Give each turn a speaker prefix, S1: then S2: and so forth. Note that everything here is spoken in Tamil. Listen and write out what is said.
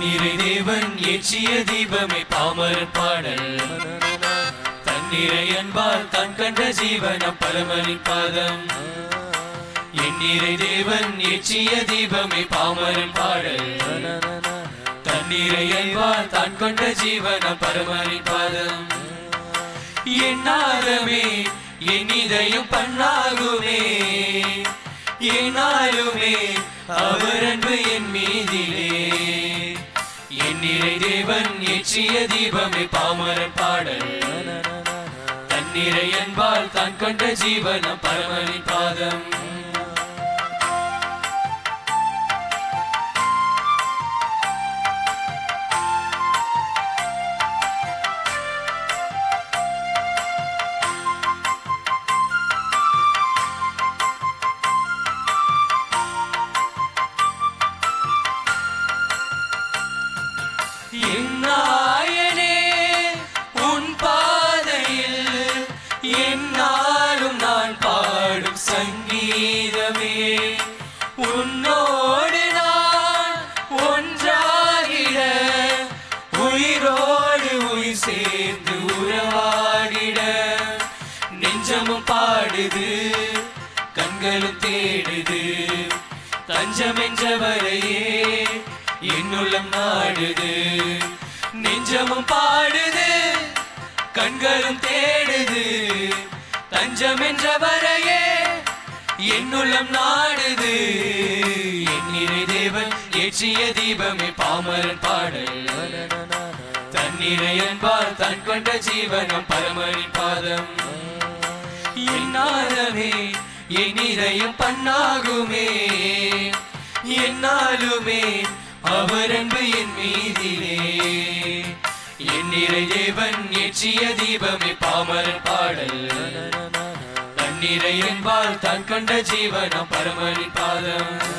S1: தண்ணீரை தேவன் ஏற்றிய தீபமே பாமரன் பாடல். தண்ணீரை அன்பால் தான் கண்ட ஜீவனம் பரமனின் பாதம். எண்ணீரை தேவன் ஏற்றிய தீபமே பாமரன் பாடல். தண்ணீரை அன்பால் தான் கொண்ட ஜீவனம் பரமனின் பாதம். என்னாலுமே என் இதயம் பண்ணாகுமே என்னாலுமே அவர் அன்பு என் மீதிலே. என் தேவன் ஏற்றிய தீபமே பாமர பாடல். தண்ணீரை என்பால் தான் கண்ட ஜீவனம் பரமனின் பாதம். என் உன் பாதையில் என்னாலும் நான் பாடும் சங்கீதமே. உன்னோடு நான் ஒன்றாகிட உயிரோடு உயிர் சேர்ந்து உறவாடிட. நெஞ்சமும் பாடுது கண்களும் தேடுது. தஞ்சம் என்னுள்ளம் நாடுது. நெஞ்சமும் பாடுது. கண்களும் தேடுது. தஞ்சம் என்றவரையே என்னுள்ளம் நாடுது. என்னிறை தேவன் ஏற்றிய தீபமே பாமரன் பாடல். தண்ணீரை அன்பால் தன் கொண்ட ஜீவனம் பரமணி பாதம். என்னாலமே என் இதயம் பண்ணாகுமே. என்னாலுமே அவரன்பு என் மீதிலே. என் நிறை தேவன் ஏற்றிய தீபமே பாமரன் பாடல். தண்ணீரை என்பால் தான் கண்ட ஜீவனம் பரமனின் பாதம்.